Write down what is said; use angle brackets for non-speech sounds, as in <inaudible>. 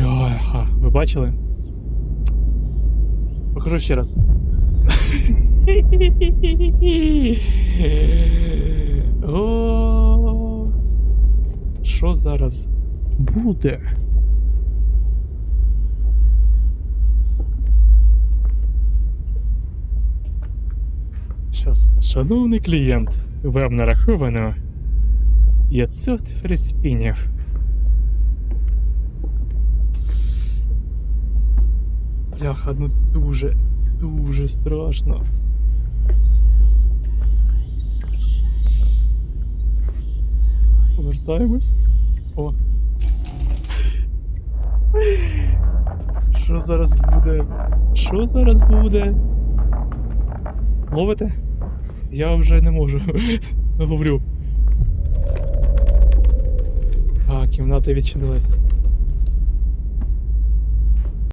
Ага, ви бачили? Покажу ще раз. Що зараз буде? Щас, шановний клієнт, вам нараховано 500 фреспінів. Бляха, ну дуже, дуже страшно. Повертаємось. О. Що зараз буде? Що зараз буде? Ловите? Я вже не можу. <laughs> Ловлю. А, кімната відчинилась.